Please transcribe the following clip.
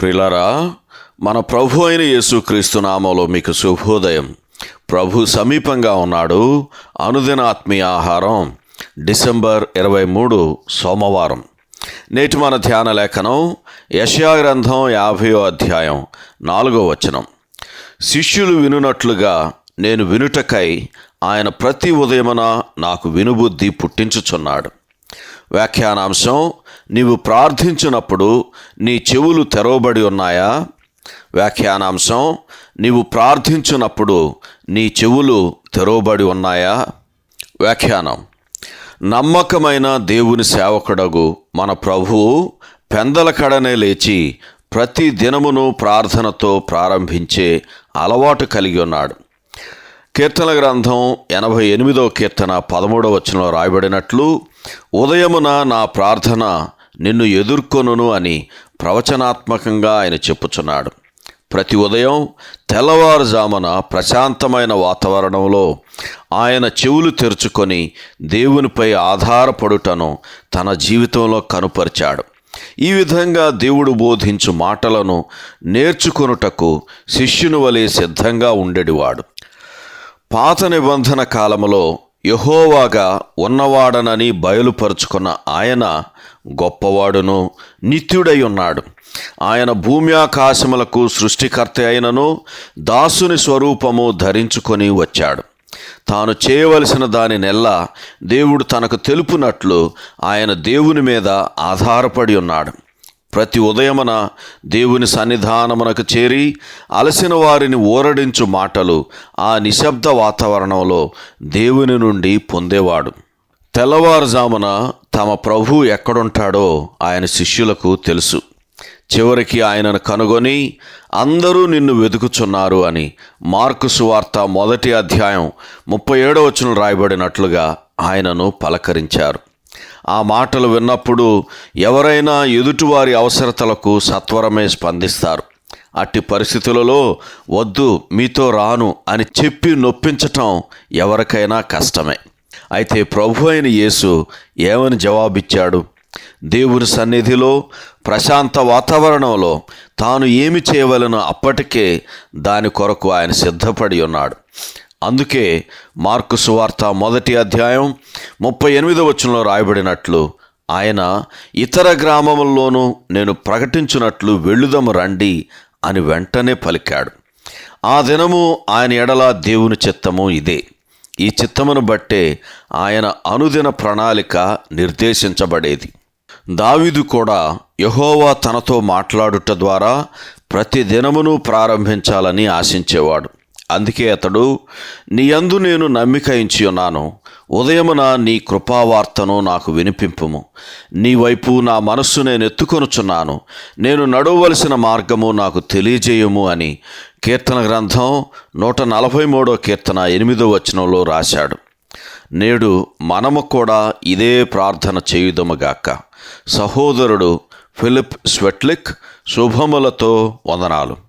ప్రిలరా మన ప్రభు అయిన యేసుక్రీస్తు నామంలో మీకు శుభోదయం. ప్రభు సమీపంగా ఉన్నాడు. అనుదిన ఆత్మీయ ఆహారం డిసెంబర్ ఇరవై మూడు సోమవారం. నేటి మన ధ్యాన లేఖనం యశయా గ్రంథం యాభయో అధ్యాయం నాలుగో వచనం. శిష్యులు వినునట్లుగా నేను వినుటకై ఆయన ప్రతి ఉదయమున నాకు వినుబుద్ధి పుట్టించుచున్నాడు. వ్యాఖ్యానాంశం నీవు ప్రార్థించినప్పుడు నీ చెవులు తెరవబడి ఉన్నాయా? వ్యాఖ్యానాంశం నీవు ప్రార్థించినప్పుడు నీ చెవులు తెరవబడి ఉన్నాయా? వ్యాఖ్యానం నమ్మకమైన దేవుని సేవకుడగు మన ప్రభువు పెందల కడనే లేచి ప్రతి దినమును ప్రార్థనతో ప్రారంభించే అలవాటు కలిగి ఉన్నాడు. కీర్తన గ్రంథం ఎనభై ఎనిమిదో కీర్తన పదమూడవ వచనంలో రాయబడినట్లు ఉదయమున నా ప్రార్థన నిన్ను ఎదుర్కొనును అని ప్రవచనాత్మకంగా ఆయన చెప్పుచున్నాడు. ప్రతి ఉదయం తెల్లవారుజామున ప్రశాంతమైన వాతావరణంలో ఆయన చెవులు తెరుచుకొని దేవునిపై ఆధారపడుటను తన జీవితంలో కనుపరిచాడు. ఈ విధంగా దేవుడు బోధించు మాటలను నేర్చుకొనుటకు శిష్యుని వలె సిద్ధంగా ఉండేటివాడు పాత నిబంధన కాలంలో యహోవాగా ఉన్నవాడనని బయలుపరుచుకున్న ఆయన గొప్పవాడును నిత్యుడై ఉన్నాడు ఆయన భూమి ఆకాశములకు సృష్టికర్త అయినను దాసుని స్వరూపము ధరించుకొని వచ్చాడు. తాను చేయవలసిన దానినెల్లా దేవుడు తనకు తెలుపునట్లు ఆయన దేవుని మీద ఆధారపడి ఉన్నాడు. ప్రతి ఉదయమున దేవుని సన్నిధానమునకు చేరి అలసిన వారిని ఊరడించు మాటలు ఆ నిశ్శబ్ద వాతావరణంలో దేవుని నుండి పొందేవాడు. తెల్లవారుజామున తమ ప్రభు ఎక్కడుంటాడో ఆయన శిష్యులకు తెలుసు. చివరికి ఆయనను కనుగొని అందరూ నిన్ను వెతుకుచున్నారు అని మార్కు సువార్త మొదటి అధ్యాయం ముప్పై ఏడవచనం రాయబడినట్లుగా ఆయనను పలకరించారు. ఆ మాటలు విన్నప్పుడు ఎవరైనా ఎదుటివారి అవసరతలకు సత్వరమే స్పందిస్తారు. అట్టి పరిస్థితులలో వద్దు మీతో రాను అని చెప్పి నొప్పించటం ఎవరికైనా కష్టమే. అయితే ప్రభు అయిన యేసు ఏమని జవాబిచ్చాడు? దేవుని సన్నిధిలో ప్రశాంత వాతావరణంలో తాను ఏమి చేయవలనో అప్పటికే దాని కొరకు ఆయన సిద్ధపడి ఉన్నాడు. అందుకే మార్కు సువార్త మొదటి అధ్యాయం ముప్పై ఎనిమిదో వచనంలో రాయబడినట్లు ఆయన ఇతర గ్రామముల్లోనూ నేను ప్రకటించినట్లు వెళ్ళుదము రండి అని వెంటనే పలికాడు. ఆ దినము ఆయన ఎడల దేవుని చిత్తము ఇదే. ఈ చిత్తమును బట్టే ఆయన అనుదిన ప్రణాళిక నిర్దేశించబడేది. దావీదు కూడా యహోవా తనతో మాట్లాడుట ద్వారా ప్రతి దినమును ప్రారంభించాలని ఆశించేవాడు. అందుకే అతడు నీ యందు నేను నమ్మిక ఇచ్చి ఉన్నాను. ఉదయమున నీ కృపావార్తను నాకు వినిపింపుము. నీ వైపు నా మనస్సు నేను ఎత్తుకొనుచున్నాను. నేను నడవలసిన మార్గము నాకు తెలియజేయము అని కీర్తన గ్రంథం నూట నలభై మూడో కీర్తన ఎనిమిదో వచనంలో రాశాడు. నేడు మనము కూడా ఇదే ప్రార్థన చేయుదముగాక సహోదరుడు ఫిలిప్ స్వెట్లిక్ శుభములతో వందనాలు.